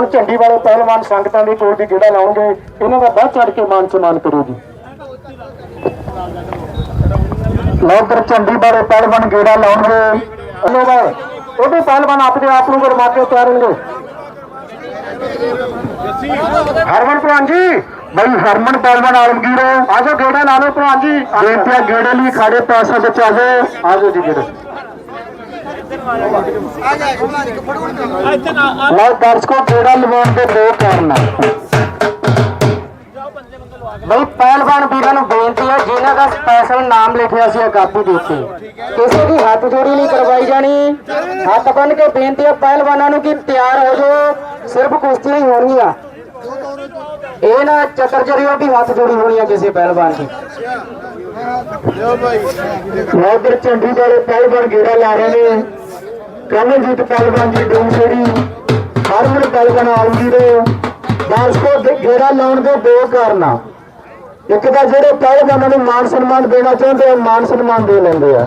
ਹੁਣ ਝੰਡੀ ਵਾਲੇ ਪਹਿਲਵਾਨ ਸੰਗਤਾਂ ਦੇ ਕੋਲ ਦੀ ਜਿਹੜਾ ਲਾਉਣਗੇ, ਇਹਨਾਂ ਦਾ ਵੱਧ ਚੜ ਕੇ ਮਾਨ ਸਨਮਾਨ ਕਰੋ ਲੋਕਰ ਝੰਡੀ ਵਾਲੇ ਪਹਿਲਵਾਨ ਗੇੜਾ ਲਾਉਣਗੇ। ਉਹਨਾਂ ਦਾ ਉਹ ਪਹਿਲਵਾਨ ਆਪਣੇ ਆਪ ਨੂੰ ਗਰਮਾ ਕੇ ਉਤਾਰਨਗੇ। ਹਰਮਨ ਭਲਵਾਨ ਜੀ, ਬਈ ਹਰਮਨ ਪਹਿਲਵਾਨ ਆਲਮਗੀਰ ਆਜੋ ਗੇੜਾ ਲਾ ਲਓ ਭਲਵਾਨ ਜੀ। ਬੇਨਤੀ ਗੇੜੇ ਲਈ ਖਾੜੇ ਪਾਸਾ ਵਿੱਚ ਆਜੋ ਆਜੋ ਜੀ ਗੇੜੇ। ਲਓ ਦਰਸ਼ਕੋ ਗੇੜਾ ਲਵਾਉਣ ਦੇ ਦੋ ਕਾਰਨ ਬਈ ਪਹਿਲਵਾਨ ਵੀਰਾਂ ਨੂੰ ਬੇਨਤੀ ਹੈ ਜਿਨ੍ਹਾਂ ਦਾ ਸਪੈਸ਼ਲ ਨਾਮ ਲਿਖਿਆ ਸੀ ਕਾਪੀ ਦੇ ਉੱਤੇ। ਕਿਸੇ ਦੀ ਹੱਥ ਜੋੜੀ ਨਹੀਂ ਕਰਵਾਈ ਜਾਣੀ। ਹੱਥ ਬੰਨ ਕੇ ਬੇਨਤੀ ਹੈ ਪਹਿਲਵਾਨਾਂ ਨੂੰ ਕਿ ਤਿਆਰ ਹੋ ਜਾਓ। ਸਿਰਫ ਕੁਸ਼ਤੀਆਂ ਹੀ ਹੋਣਗੀਆਂ। ਇਹ ਨਾ ਚੱਕਰ ਜਰੀਓ ਵੀ ਹੱਥ ਜੋੜੀ ਹੋਣੀ ਆ ਕਿਸੇ ਪਹਿਲਵਾਨ ਦੀ। ਮੋਦਰ ਝੰਡੀ ਵਾਲੇ ਪਹਿਲਵਾਨ ਗੇੜਾ ਲਾ ਰਹੇ ਨੇ। ਕਮਲਜੀਤ ਪਹਿਲਵਾਨ ਜੀ ਡੂੰਗੇੜੀ ਹਰਮਨ ਪਹਿਲਵਾਨ ਆਲਮਗੀਰ ਦਰਸ਼ਕੋ ਦੇ ਗੇੜਾ ਲਾਉਣ ਦੇ ਦੋ ਕਾਰਨ ਇੱਕ ਤਾਂ ਜਿਹੜੇ ਪਹਿਲਵਾਨਾਂ ਨੂੰ ਮਾਨ ਸਨਮਾਨ ਦੇਣਾ ਚਾਹੁੰਦੇ ਆ ਮਾਨ ਸਨਮਾਨ ਦੇ ਲੈਂਦੇ ਆ।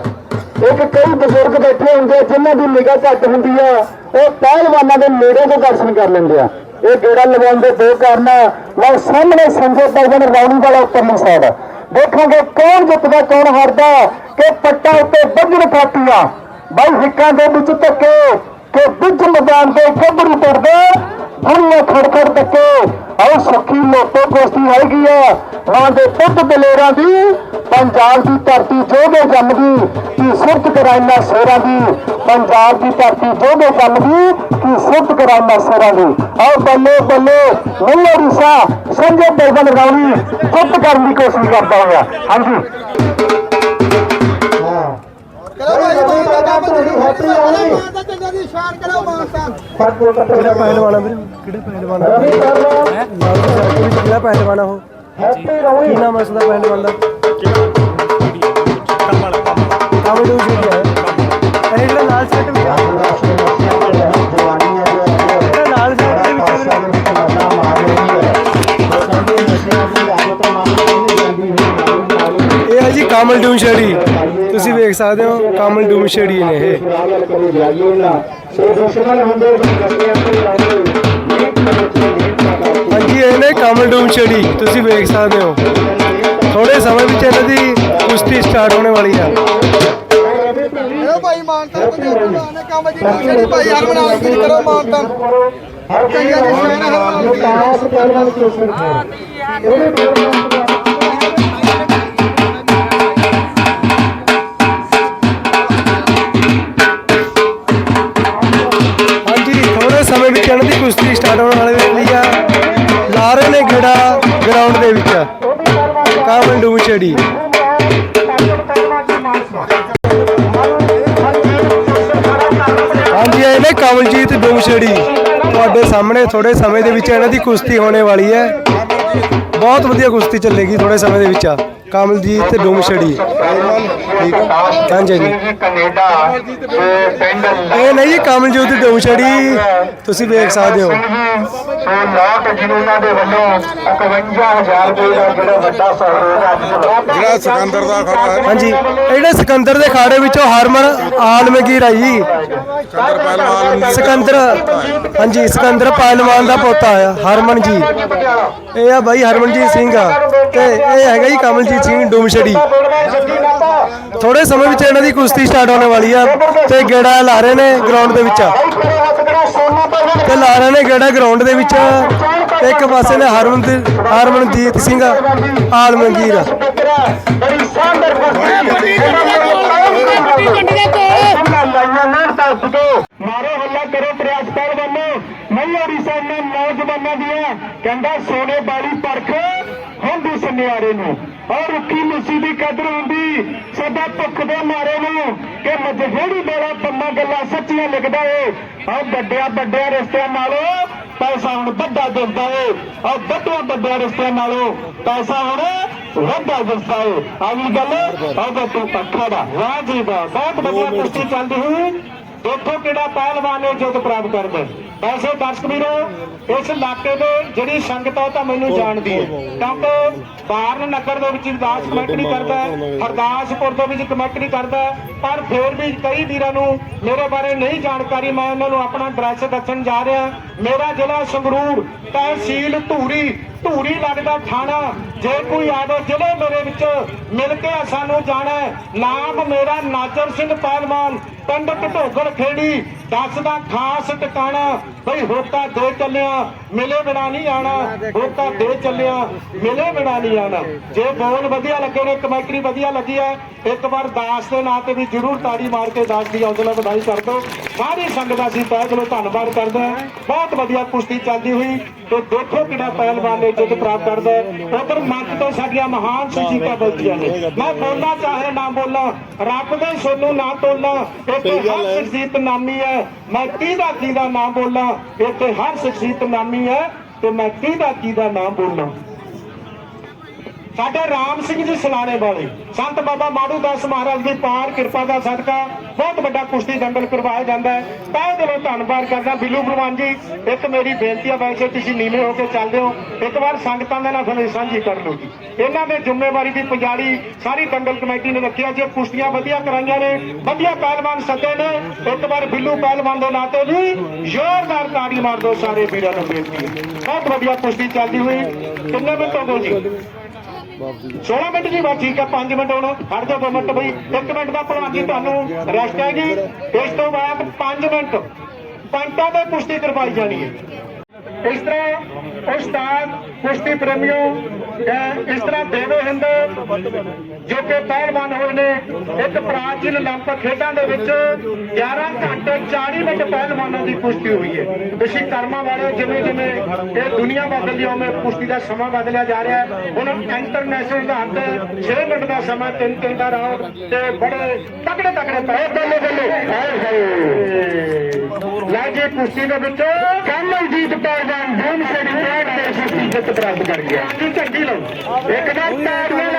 ਇੱਕ ਕਈ ਬਜ਼ੁਰਗ ਬੈਠੇ ਹੁੰਦੇ ਜਿਨ੍ਹਾਂ ਦੀ ਨਿਗਾਹ ਘੱਟ ਹੁੰਦੀ ਆ, ਉਹ ਪਹਿਲਵਾਨਾਂ ਦੇ ਨੇੜੇ ਤੋਂ ਦਰਸ਼ਨ ਕਰ ਲੈਂਦੇ ਆ। ਇਹ ਗੇੜਾ ਲਗਾਉਣ ਦੇ ਦੋ ਕਾਰਨ ਆ। ਲਓ, ਸਾਹਮਣੇ ਸੰਜੇ ਪਹਿਲਵਾਨ ਰੌਣੀ ਵਾਲਾ ਉੱਪਰਲੀ ਸਾਈਡ ਦੇਖਾਂਗੇ ਕੌਣ ਜਿੱਤਦਾ, ਕੌਣ ਹਾਰਦਾ, ਕਿ ਪੱਟਾ ਉੱਤੇ ਬੱਜਣ ਪਾਤੀਆਂ ਬਾਈ ਹਿੱਕਾਂ ਦੇ ਵਿੱਚ ਧੱਕੇ ਕਿ ਵਿੱਚ ਮੈਦਾਨ ਦੇ ਗੱਭਰੂ ਤੁਰਦੇ ਦੁਨੀਆ ਖੜਖੜ ਧੱਕੇ। ਆਓ ਸਖੀ ਲੋਟੋ ਕੋਸਤੀ ਹੈਗੀ ਆ। ਮਾਂ ਦੇ ਪੁੱਤ ਦਲੇਰਾਂ ਦੀ, ਪੰਜਾਬ ਦੀ ਧਰਤੀ ਜੋਗੇ ਜੰਮਦੀ। ਕੀ ਸੁਰਤ ਕਰਾਇਨਾ ਸੇਰਾਂ ਦੀ, ਪੰਜਾਬ ਦੀ ਧਰਤੀ ਜੋਗੇ ਜੰਮਦੀ। ਕੀ ਸੁਰਤ ਕਰਾਇਨਾ ਸੇਰਾਂ ਦੀ। ਆਓ ਬੱਲੇ ਬੱਲੇ ਮੁੱਲਾ ਰਿਸਾ ਸੰਜੇ ਬੈਗਨ ਰੌਣੀ ਚੁੱਪ ਕਰਨ ਦੀ ਕੋਸ਼ਿਸ਼ ਕਰਦਾ ਹੋਇਆ ਹਾਂਜੀ। ਕਿਹੜਾ ਪਹਿਲਵਾਨ ਆ ਵੀਰ? ਕਿਹੜੇ ਪਹਿਲਵਾਨ ਆ ਹੈ ਨਾਮ ਤਾਂ ਸਰਕਲ ਵਿੱਚ ਕਿਹੜਾ ਪਹਿਲਵਾਨ ਆ ਉਹ? ਹੈਪੀ ਰੌਣੀ ਕੀ ਨਾਮ ਹੈ ਉਸ ਦਾ? ਪਹਿਲਵਾਨ ਦਾ ਕਾਮਲ ਡੂ ਜੀ ਹੈ ਇਹ ਜਿਹੜਾ ਲਾਲ ਸ਼ਰਟ ਵਿੱਚ ਆ, ਜਿਹੜਾ ਲਾਲ ਸ਼ਰਟ ਦੇ ਵਿੱਚ ਆ ਵੀਰ, ਇਹ ਹੈ ਜੀ ਕਾਮਲ ਡੂਮ ਛੜੀ ਤੁਸੀਂ ਵੇਖ ਸਕਦੇ ਹੋ ਕਾਮਲ ਡੂਮ ਛੜੀ ਨੇ ਇਹ। ਹਾਂਜੀ ਇਹ ਨੇ ਕਾਮਲ ਡੂਮ ਛੜੀ ਤੁਸੀਂ ਵੇਖ ਸਕਦੇ ਹੋ। ਥੋੜੇ ਸਮੇਂ ਵਿੱਚ ਇਹਨਾਂ ਦੀ ਕੁਸ਼ਤੀ ਸਟਾਰਟ ਹੋਣੇ ਵਾਲੀ ਹੈ ਇਹ ਭਾਈ ਮਾਨਤਾ ਪੰਜਾਬ ਨੇ ਕੰਮ ਜੀ ਜਿਹੜੀ ਭਾਈ ਹਰ ਬਣਾ ਕੇ ਕਰੋ ਮਾਨਤਾ। ਕਈਆਂ ਦੇ ਸ਼ਹਿਰ ਹਰ ਹਾਂਜੀ ਕੁਸ਼ਤੀ ਸਟਾਰਟ ਹੋਣ ਵਾਲੀ ਆ। ਲਾ ਰਹੇ ਨੇ ਗੇੜਾ ਗਰਾਊਂਡ ਦੇ ਵਿੱਚ। ਕਾਮਲ ਡੂਮ ਛੜੀ। ਹਾਂਜੀ, ਇਹ ਨੇ ਕਮਲਜੀਤ ਡੂਮਛੜੀ ਤੁਹਾਡੇ ਸਾਹਮਣੇ ਥੋੜੇ ਸਮੇਂ ਦੇ ਵਿੱਚ ਇਹਨਾਂ ਦੀ ਕੁਸ਼ਤੀ ਹੋਣੇ ਵਾਲੀ ਹੈ। ਬਹੁਤ ਵਧੀਆ ਕੁਸ਼ਤੀ ਚੱਲੇਗੀ ਥੋੜੇ ਸਮੇਂ ਦੇ ਵਿੱਚ। ਕਮਲਜੀਤ ਡੂਮਛੜੀ ਠੀਕ ਹੈ। ਹਾਂਜੀ ਹਾਂਜੀ। ਕੈਨੇਡਾ ਤੇ ਪਿੰਡ ਇਹ ਨਹੀਂ ਜੀ ਕਮਲਜੀਤ ਡੂਮਛੜੀ ਤੁਸੀਂ ਵੇਖ ਸਕਦੇ ਹੋ। ਸੋ ਲੋਟ ਜਿਨ੍ਹਾਂ ਦੇ ਵੱਲੋਂ 51000 ਰੁਪਏ ਦਾ ਜਿਹੜਾ ਵੱਡਾ ਸਹਿਯੋਗ ਅੱਜ ਜਿਹੜਾ ਸਿਕੰਦਰ ਦਾ ਖੜਾ ਹੈ। ਹਾਂਜੀ ਇਹ ਜਿਹੜੇ ਸਿਕੰਦਰ ਦੇ ਖਾੜੇ ਵਿੱਚੋਂ ਹਰਮਨ ਆਲਮਗੀਰ ਆ ਜੀ। ਸਿਕੰਦਰ ਪਹਿਲਵਾਨ ਸਿਕੰਦਰ ਹਾਂਜੀ ਸਿਕੰਦਰ ਪਹਿਲਵਾਨ ਦਾ ਪੋਤਾ ਆ ਹਰਮਨ ਜੀ ਇਹ ਆ ਬਾਈ ਹਰਮਨਜੀਤ ਸਿੰਘ ਆ। ਤੇ ਇਹ ਹੈਗਾ ਜੀ ਕਮਲਜੀਤ ਸਿੰਘ ਡੂਮਛੜੀ ਥੋੜੇ ਸਮੇਂ ਵਿੱਚ ਇਹਨਾਂ ਦੀ ਕੁਸ਼ਤੀ ਸਟਾਰਟ ਹੋਣੇ ਵਾਲੀ ਆ ਤੇ ਗੇੜਾ ਲਾ ਰਹੇ ਨੇ ਗਰਾਊਂਡ ਦੇ ਵਿੱਚ। ਤੇ ਲਾ ਰਹੇ ਨੇ ਗੇੜਾ ਗਰਾਊਂਡ ਦੇ ਵਿੱਚ। ਇੱਕ ਪਾਸੇ ਨੇ ਹਰਮਨ ਹਰਮਨਜੀਤ ਸਿੰਘ ਆਲਮਗੀਰ ਬੜੀ ਸ਼ਾਨਦਾਰ ਮਾਰੋ ਹੱਲਾ ਕਰੋ ਪ੍ਰਯਾਸ ਕਰ ਬੰਨੋ ਮਈਆ ਰਿਸਾ ਨੇ ਨੌਜਵਾਨਾਂ ਦੀਆਂ ਕਹਿੰਦਾ ਸੋਨੇ ਵਾਲੀ ਪਰਖ ਹੁੰਦੀ ਸੁਨਿਆਰੇ ਨੂੰ ਔਰ ਰੁੱਖੀ ਮੁੱਸੀ ਦੀ ਕਦਰ ਹੁੰਦੀ ਸਦਾ ਭੁੱਖ ਦੇ ਮਾਰੇ ਨੂੰ ਕਿ ਮਜਹੇੜੀ ਬੋਲਾ ਪੰਮਾ ਗੱਲਾਂ ਸੱਚੀਆਂ ਲਿਖਦਾ ਏ। ਆ ਵੱਡਿਆ ਵੱਡਿਆ ਰਿਸ਼ਤਿਆਂ ਨਾਲੋਂ ਪੈਸਾ ਹੁਣ ਵੱਡਾ ਦਿਸਦਾ ਏ। ਆ ਵੱਡਿਆ ਵੱਡਿਆ ਰਿਸ਼ਤਿਆਂ ਨਾਲੋਂ ਪੈਸਾ ਹੁਣ ਵੱਡਾ ਦਿਸਦਾ ਏ। ਆਹੀ ਗੱਲ ਆ ਤੂੰ ਪੱਖਾ ਦਾ। ਵਾਹ ਜੀ ਵਾਹ ਬਹੁਤ ਵਧੀਆ ਕੁਸ਼ਤੀ ਚੱਲਦੀ ਹੋਈ। ਦੇਖੋ ਕਿਹੜਾ ਪਹਿਲਵਾਨ ਨੇ ਜਿੱਤ ਪ੍ਰਾਪਤ ਕਰਦਾ। ਵੈਸੇ ਦਰਸ਼ਕ ਵੀਰੋ ਇਸ ਇਲਾਕੇ ਦੇ ਜਿਹੜੀ ਸੰਗਤ ਆ ਤਾਂ ਮੈਨੂੰ ਜਾਣਦੀ ਹੈ। ਕਿਉਂਕਿ ਬਾਰਨ ਨਗਰ ਦੇ ਵਿੱਚ ਦਾਸ ਕਮੇਟੀ ਕਰਦਾ, ਹਰਦਾਸਪੁਰ ਦੇ ਵਿੱਚ ਕਮੈਂਟ ਨਹੀਂ ਕਰਦਾ, ਪਰ ਫਿਰ ਵੀ ਕਈ ਵੀਰਾਂ ਨੂੰ ਮੇਰੇ ਬਾਰੇ ਨਹੀਂ ਜਾਣਕਾਰੀ, ਮੈਂ ਉਹਨਾਂ ਨੂੰ ਆਪਣਾ ਐਡਰੈਸ ਦੱਸਣ ਜਾ ਰਿਹਾ। ਮੇਰਾ ਜ਼ਿਲ੍ਹਾ ਸੰਗਰੂਰ, ਤਹਿਸੀਲ ਧੂਰੀ। ਧੂਰੀ ਲੱਗਦਾ ਥਾਣਾ ਜੇ ਕੋਈ ਆਵੇ ਜਿਹੜੇ ਮੇਰੇ ਵਿੱਚ, ਮਿਲ ਕੇ ਸਾਨੂੰ ਜਾਣਾ। ਨਾਮ ਮੇਰਾ ਨਾਜਰ ਸਿੰਘ ਪਹਿਲਵਾਨ ਪਿੰਡ ਢਟੋਗਲ ਖੇੜੀ ਦੱਸਦਾ ਖਾਸ ਟਿਕਾਣਾ। ਬਈ ਹੋਕਾ ਦੇ ਚੱਲਿਆ, ਮਿਲੇ ਬਿਨਾ ਨਹੀਂ ਆਣਾ। ਹੋਕਾ ਦੇ ਚੱਲਿਆ, ਮਿਲੇ ਬਿਨਾ ਨਹੀਂ ਆਣਾ। ਜੇ ਬੋਲ ਵਧੀਆ ਲੱਗੇ ਨੇ ਕਮੈਕਰੀ ਵਧੀਆ ਲੱਗੀ ਹੈ, ਇੱਕ ਵਾਰ ਦਾਸ ਦੇ ਨਾਂ ਤੇ ਵੀ ਜਰੂਰ ਤਾੜੀ ਮਾਰ ਕੇ ਦਾਸ ਦੀ ਹੌਸਲਾ ਵਧਾਈ ਕਰ ਦਿਓ। ਸਾਰੀ ਸੰਗਤ ਦਾ ਅਸੀਂ ਤਹਿ ਦਿਲੋਂ ਧੰਨਵਾਦ ਕਰਦੇ ਹਾਂ। ਬਹੁਤ ਵਧੀਆ ਕੁਸ਼ਤੀ ਚੱਲਦੀ ਹੋਈ ਤੇ ਦੇਖੋ ਕਿਹੜਾ ਪਹਿਲਵਾਨ ਨੇ ਜਿੱਤ ਪ੍ਰਾਪਤ ਕਰਦਾ ਉਧਰ ਮੰਚ ਤੋਂ ਸਾਡੀਆਂ ਮਹਾਨ ਸੁਜੀਤਾ ਬਲਦੀਆਂ ਨੇ। ਮੈਂ ਬੋਲਣਾ ਚਾਹੇ ਨਾ ਬੋਲਾਂ ਰੱਬ ਦੇ ਸੋਨੂੰ ਨਾ ਤੋਲਾਂ ਇੱਥੇ ਹਰ ਸ਼ਖਸੀਅਤ ਨਾਮੀ ਹੈ। ਮੈਂ ਕਿਹਦਾ ਕਿਹਦਾ ਨਾਮ ਬੋਲਾਂ ਇੱਥੇ ਹਰ ਸ਼ਖਸੀਅਤ ਨਾਮੀ ਹੈ ਤੇ ਮੈਂ ਕਿਹਦਾ ਕਿਹਦਾ ਨਾਮ ਬੋਲਾਂ ਸਾਡੇ ਰਾਮ ਸਿੰਘ ਜੀ ਸਲਾਣੇ ਵਾਲੇ, ਸੰਤ ਬਾਬਾ ਮਾੜੂ ਦਾਸ ਮਹਾਰਾਜ ਦੀ ਪਾਰ ਕਿਰਪਾ ਦਾ ਸਦਕਾ ਬਹੁਤ ਵੱਡਾ ਕੁਸ਼ਤੀ ਦੰਗਲ ਕਰਵਾਇਆ ਜਾਂਦਾ ਹੈ। ਤਹਿ ਦਿਲੋਂ ਧੰਨਵਾਦ ਕਰਦਾ ਬਿੱਲੂ ਬਰਮਾਨ ਜੀ। ਇੱਕ ਮੇਰੀ ਬੇਨਤੀ ਹੈ ਵੈਸੇ ਤੁਸੀਂ ਨੀਵੇਂ ਹੋ ਕੇ ਚੱਲਦੇ ਹੋ। ਇੱਕ ਵਾਰ ਸੰਗਤਾਂ ਦੇ ਨਾਲ ਤੁਹਾਨੂੰ ਸਾਂਝੀ ਕਰ ਲਓ ਜੀ। ਇਹਨਾਂ ਦੇ ਜ਼ਿੰਮੇਵਾਰੀ ਦੀ ਪੰਜਾਲੀ ਸਾਰੀ ਦੰਗਲ ਕਮੇਟੀ ਨੇ ਰੱਖਿਆ। ਜੇ ਕੁਸ਼ਤੀਆਂ ਵਧੀਆ ਕਰਾਈਆਂ ਨੇ, ਵਧੀਆ ਪਹਿਲਵਾਨ ਸੱਦੇ ਨੇ, ਇੱਕ ਵਾਰ ਬਿੱਲੂ ਪਹਿਲਵਾਨ ਦੇ ਨਾਤੇ ਜੀ ਜ਼ੋਰਦਾਰ ਤਾੜੀ ਮਾਰ ਦਿਓ ਸਾਰੇ ਵੀਰਾਂ ਨੂੰ ਬੇਨਤੀ। ਬਹੁਤ ਵਧੀਆ ਕੁਸ਼ਤੀ ਚੱਲਦੀ ਹੋਈ। ਕਿੰਨੇ ਮਿੰਟ ਹੋ ਗਏ ਜੀ? 16 ਮਿੰਟ ਜੀ ਬਸ ਠੀਕ ਹੈ 5 ਮਿੰਟ ਹੁਣ ਹਟ ਜਾਓ 2 ਮਿੰਟ ਬਈ 1 ਮਿੰਟ ਦਾ ਭਲਵਾਨ ਜੀ ਤੁਹਾਨੂੰ ਰੈਸਟ ਹੈਗੀ ਇਸ ਤੋਂ ਬਾਅਦ 5 ਮਿੰਟ ਪੰਟਾਂ ਤੇ ਕੁਸ਼ਤੀ ਕਰਵਾਈ ਜਾਣੀ ਹੈ ਇਸ ਤਰ੍ਹਾਂ ਉਸਤਾਦ ਕੁਸ਼ਤੀ ਪ੍ਰੇਮੀਓ ਅਹ ਇਸ ਤਰ੍ਹਾਂ ਦੇਵੇ ਹਿੰਦ ਜੋ ਕਿ ਪਹਿਲਵਾਨ ਹੋਏ ਨੇ ਇੱਕ ਪ੍ਰਾਚੀਨ 올림픽 ਖੇਡਾਂ ਦੇ ਵਿੱਚ 11 ਘੰਟੇ 40 ਮਿੰਟ ਪਹਿਲਵਾਨਾਂ ਦੀ ਕੁਸ਼ਤੀ ਹੋਈ ਹੈ। ਤੁਸੀਂ ਕਰਮਾਂ ਵਾਲੇ ਜਿਵੇਂ ਜਿਵੇਂ ਇਹ ਦੁਨੀਆ ਬਦਲਦੀ ਉਵੇਂ ਕੁਸ਼ਤੀ ਦਾ ਸਮਾਂ ਬਦਲਿਆ ਜਾ ਰਿਹਾ ਹੈ। ਹੁਣ ਇੰਟਰਨੈਸ਼ਨਲ ਦਾ ਹੱਦ 6 ਮਿੰਟ ਦਾ ਸਮਾਂ ਤਿੰਨ ਤਿੰਨ ਦਾ ਰਾਉਂਡ ਤੇ ਬੜੇ ਤਕੜੇ ਤਕੜੇ ਪਏ ਬੱਲੇ ਬੱਲੇ ਹਾਏ ਹਾਏ ਲੈ ਜੀ ਕੁਸ਼ਤੀ ਦੇ ਵਿੱਚ ਕਮਲਜੀਤ ਪਹਿਲਵਾਨ ਸੇੜੀ ਬੈਠ ਕੇ ਕੁਸ਼ਤੀ ਜਿੱਤ ਪ੍ਰਾਪਤ ਕਰ ਗਿਆ। ਜੀ ਝੰਡੀ ਲਓ। ਇੱਕ ਦਾ ਤਾੜੀਆਂ